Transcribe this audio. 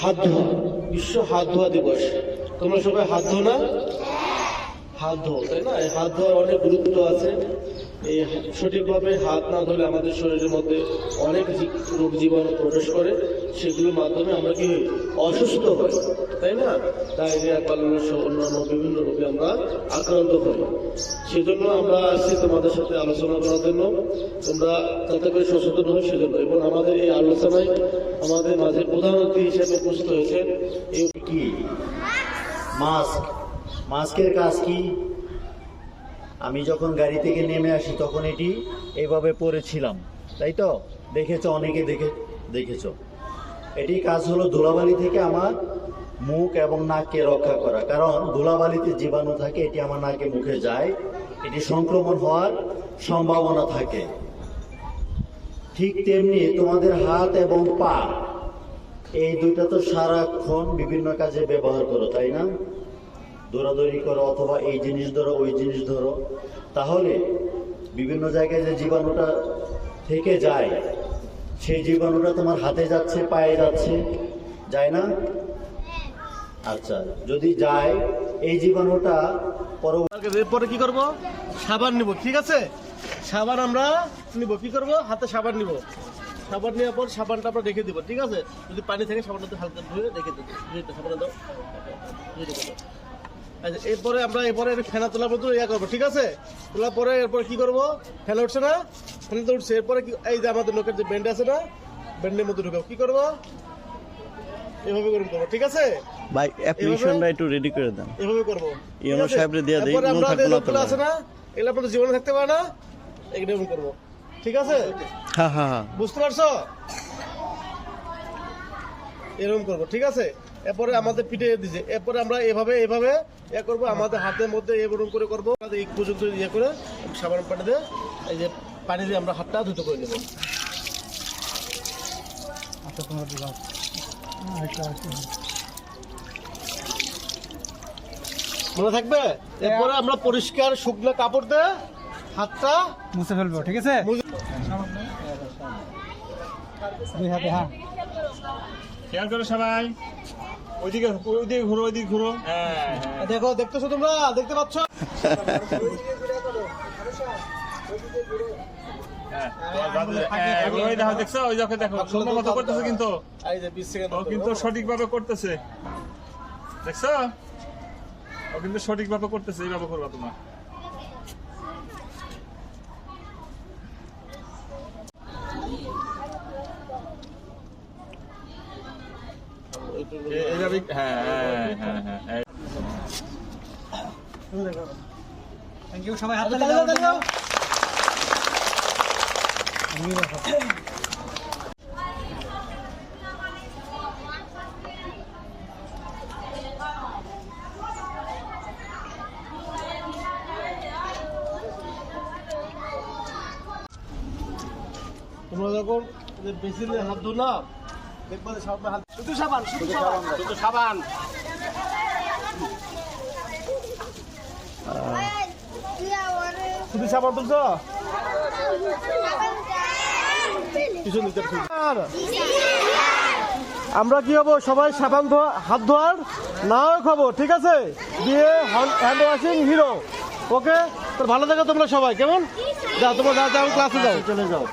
হাত ধোয়া বিশ্ব হাত ধোয়া দিবস। তোমরা সবাই হাত ধো না? হাত ধোয়া তাই না? এই হাত ধোয়ার অনেক গুরুত্ব আছে। এই সঠিকভাবে হাত না ধরলে আমাদের শরীরের মধ্যে অনেক রোগ জীবাণু প্রবেশ করে। সেগুলোর মাধ্যমে আমরা কি অসুস্থ হই, তাই না? ডায়রিয়া কলেরা সহ অন্যান্য বিভিন্ন রোগে আমরা আক্রান্ত হই। সেজন্য আমরা আসছি তোমাদের সাথে আলোচনা করার জন্য। তোমরা যাতে করে সচেতন হই সেজন্য। এবং আমাদের এই আলোচনায় আমাদের মাঝে প্রধান অতিথি হিসেবে উপস্থিত হয়েছেন এই কি? মাস্ক। মাস্কের কাজ কি? আমি যখন গাড়ি থেকে নেমে আসি, তখন এটি এইভাবে পরেছিলাম তাই তো? দেখেছ, অনেকে দেখে, দেখেছ। এটি কাজ হলো ধুলাবালি থেকে আমার মুখ এবং নাককে রক্ষা করা। কারণ ধুলাবালিতে জীবাণু থাকে, এটি আমার নাকে মুখে যায়। এটি সংক্রমণ হওয়ার সম্ভাবনা থাকে। ঠিক তেমনি তোমাদের হাত এবং পা, এই দুইটা তো সারাক্ষণ বিভিন্ন কাজে ব্যবহার করো, তাই না? দৌড়াদৌড়ি করো অথবা এই জিনিস ধরো, ওই জিনিস ধরো, তাহলে বিভিন্ন জায়গায় যে জীবাণুটা থেকে যায়, সেই জীবাণুটা তোমার হাতে যাচ্ছে, পায়ে যাচ্ছে, যায় না? আচ্ছা যদি যায়, এই জীবাণুটা এরপরে কি করব? সাবান নিব, ঠিক আছে? সাবান আমরা নিব, কি করব? হাতে সাবান নিব। সাবান নেওয়ার পর সাবানটা আমরা রেখে দিব, ঠিক আছে? যদি পানি থাকে সাবানটা হালকা ধুয়ে রেখে দেবো। সাবানটা দাও। আচ্ছা এরপরে আমরা এরপরে ফেনা তোলার মতো ইয়া করব ঠিক আছে? তোলার পরে এরপর কি করব? ফেনা উঠছে না? ফেনা তো উঠছে এরপরে কি এই যে আমাদের লোকের যে ব্যান্ড আছে না ব্যান্ডের মধ্যে ঢুকাবো। কি করব? এভাবে করে করব ঠিক আছে? ভাই অ্যাপ্লিকেশনটা একটু রেডি করে দেন। এভাবে করব ইউনো সাহেবরে দিয়ে দেই, নুন থাকবে না। তো আছে না এগুলো আপনাদের জীবনে থাকতে পারে না এগুলো করব ঠিক আছে? হ্যাঁ হ্যাঁ হ্যাঁ। বুঝতে পারছ? এরকম করব ঠিক আছে? এরপরে আমাদের পিঠে দিছে। এরপরে আমরা এভাবে এভাবে ইয়ে করব আমাদের হাতের মধ্যে এরকম করে করব। এই পর্যন্ত ইয়ে করে সাবান পানি দিয়ে এই যে পানি দিয়ে আমরা হাতটা ধুতে করে নেব। মনে থাকবে? এরপরে আমরা পরিষ্কার শুকনো কাপড় দিয়ে হাতটা মুছে ফেলব ঠিক আছে? দুই হাতে হ্যাঁ। খেয়াল করো সবাই। ওইদিকে ওইদিকে ঘুরো ওইদিকে ঘুরো। হ্যাঁ। দেখো দেখতেছো তোমরা? দেখতে পাচ্ছ? হ্যাঁ, হ্যাঁ, কিন্তু। সঠিকভাবে করতেছে। দেখছ? কিন্তু সঠিকভাবে করতেছে এইভাবে করবা তোমার। এইভাবে হ্যাঁ হ্যাঁ হ্যাঁ হ্যাঁ হ্যাঁ। থ্যাংক ইউ সবাই হাত তালি তালি দাও, তোমরা যখন বেশি দিয়ে হাত ধো না শুধু সাবান শুধু সাবান। শুধু সাবান। শুধু সাবান তুলছো? পিছন দিতে আর আমরা কি হব? সবাই সাবান ধোয়া হাত ধোয়ার নাও খাব ঠিক আছে? দিয়ে হ্যান্ড ওয়াশিং হিরো ওকে তো ভালো থাকো তোমরা সবাই কেমন? যাও তোমরা যাও ক্লাসে যাও। চলে যাও।